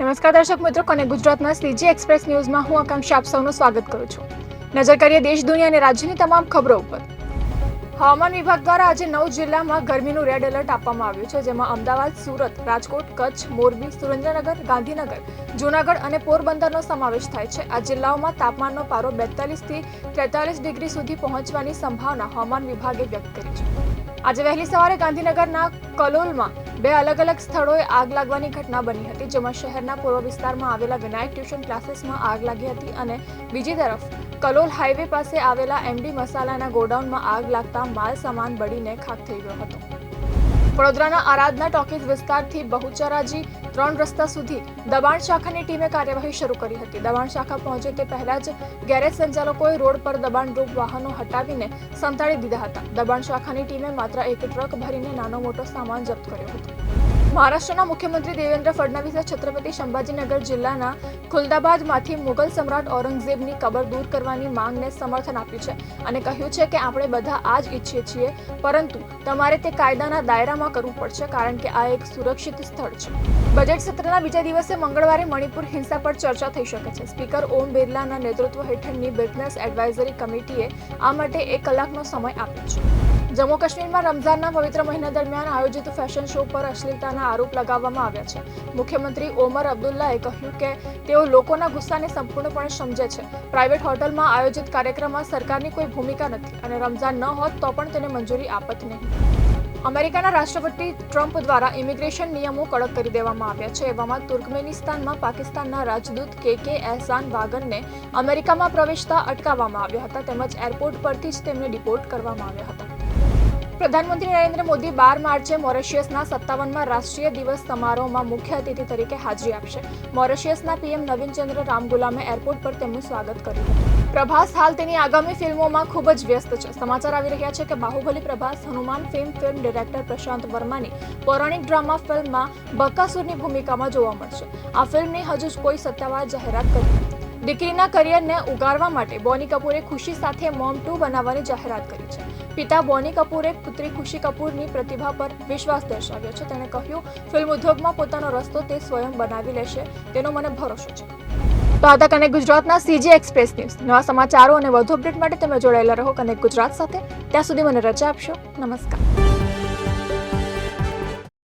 નમસ્કાર દર્શક મિત્રો કોને ગુજરાતના સીજી એક્સપ્રેસ ન્યૂઝમાં હું આકાંક્ષા આપ સૌનું સ્વાગત કરું છું. નજર કરીએ દેશ, દુનિયા અને રાજ્યની તમામ ખબરો ઉપર. હવામાન વિભાગ દ્વારા આજે નવ જિલ્લામાં ગરમીનું રેડ એલર્ટ આપવામાં આવ્યું છે, જેમાં અમદાવાદ, સુરત, રાજકોટ, કચ્છ, મોરબી, સુરેન્દ્રનગર, ગાંધીનગર, જૂનાગઢ અને પોરબંદરનો સમાવેશ થાય છે. આ જિલ્લાઓમાં તાપમાનનો પારો બેતાલીસથી ત્રેતાલીસ ડિગ્રી સુધી પહોંચવાની સંભાવના હવામાન વિભાગે વ્યક્ત કરી છે. આજે વહેલી સવારે ગાંધીનગરના કલોલમાં બે અલગ અલગ સ્થળોએ આગ લાગવાની ઘટના બની હતી, જેમાં શહેરના પૂર્વ વિસ્તારમાં આવેલા વિનાયક ટ્યુશન ક્લાસીસમાં આગ લાગી હતી અને બીજી તરફ કલોલ હાઈવે પાસે આવેલા એમડી મસાલાના ગોડાઉનમાં આગ લાગતા માલ સામાન બળીને ખાક થઈ ગયો હતો. વડોદરાના આરાધના ટોકીઝ વિસ્તારથી બહુચરાજી ત્રણ રસ્તા સુધી દબાણ શાખાની ટીમે કાર્યવાહી શરૂ કરી હતી. દબાણ શાખા પહોંચે તે પહેલા જ ગેરેજ સંચાલકોએ રોડ પર દબાણરૂપ વાહનો હટાવીને સંતાડી દીધા હતા. દબાણ શાખાની ટીમે માત્ર એક ટ્રક ભરીને નાનો મોટો સામાન જપ્ત કર્યો હતો. મહારાષ્ટ્રના મુખ્યમંત્રી દેવેન્દ્ર ફડણવીસે છત્રપતિ સંભાજીનગર જિલ્લાના ખુલદાબાદમાંથી મુગલ સમ્રાટ ઔરંગઝેબની કબર દૂર કરવાની માંગને સમર્થન આપ્યું છે અને કહ્યું છે કે આપણે બધા આ જ ઈચ્છીએ છીએ, પરંતુ તમારે તે કાયદાના દાયરામાં કરવું પડશે કારણ કે આ એક સુરક્ષિત સ્થળ છે. બજેટ સત્રના બીજા દિવસે મંગળવારે મણિપુર હિંસા પર ચર્ચા થઈ શકે છે. સ્પીકર ઓમ બિરલાના નેતૃત્વ હેઠળની બિઝનેસ એડવાઇઝરી કમિટીએ આ માટે એક કલાકનો સમય આપ્યો છે. જમ્મુ કાશ્મીરમાં રમઝાનના પવિત્ર મહિના દરમિયાન આયોજિત ફેશન શો પર અશ્લીલતાના આરોપ લગાવવામાં આવ્યા છે. મુખ્યમંત્રી ઓમર અબ્દુલ્લાએ કહ્યું કે તેઓ લોકોના ગુસ્સાને સંપૂર્ણપણે સમજે છે. પ્રાઇવેટ હોટલમાં આયોજિત કાર્યક્રમમાં સરકારની કોઈ ભૂમિકા નથી અને રમઝાન ન હોત તો પણ તેને મંજૂરી આપત નહીં. અમેરિકાના રાષ્ટ્રપતિ ટ્રમ્પ દ્વારા ઇમિગ્રેશન નિયમો કડક કરી દેવામાં આવ્યા છે. એવામાં તુર્કમેનિસ્તાનમાં પાકિસ્તાનના રાજદૂત કે કે એહસાન વાગનને અમેરિકામાં પ્રવેશતા અટકાવવામાં આવ્યા હતા. તેમજ એરપોર્ટ પરથી જ તેમને ડિપોર્ટ કરવામાં આવ્યા હતા. પ્રધાનમંત્રી નરેન્દ્ર મોદી બાર માર્ચે મોરેશિયસના સત્તાવનમાં રાષ્ટ્રીય દિવસ સમારોહમાં મુખ્ય અતિથિ તરીકે હાજરી આપશે. મોરેશિયસના પીએમ નવીનચંદ્ર રામગુલામે એરપોર્ટ પર તેમનું સ્વાગત કર્યું પ્રભાસ હાલ તેની આગામી ફિલ્મોમાં ખૂબ જ વ્યસ્ત છે. સમાચાર આવી રહ્યા છે કે Baahubali Prabhas, Hanuman film film director Prashant વર્માની પૌરાણિક ડ્રામા ફિલ્મમાં બકાસુરની ભૂમિકામાં જોવા મળશે. આ ફિલ્મની હજુ જ કોઈ સત્તાવાર જાહેરાત કરી. દીકરીના કરિયરને ઉગારવા માટે બોની કપૂરે ખુશી સાથે મોમ ટુ બનાવવાની જાહેરાત કરી છે. પિતા બોની કપૂરે પુત્રી ખુશી કપૂરની પ્રતિભા પર વિશ્વાસ દર્શાવ્યો છે. તેણે કહ્યું, ફિલ્મ ઉદ્યોગમાં પોતાનો રસ્તો તે સ્વયં બનાવી લેશે. તેનો મને ભરોસો છે. તો આ તક કનેક્ટ ગુજરાતના સીજી એક્સપ્રેસ ન્યૂઝ. નવા સમાચારો અને વધુ અપડેટ માટે તમે જોડાયેલા રહો કનેક્ટ ગુજરાત સાથે. ત્યાં સુધી મને રજા આપશો. નમસ્કાર.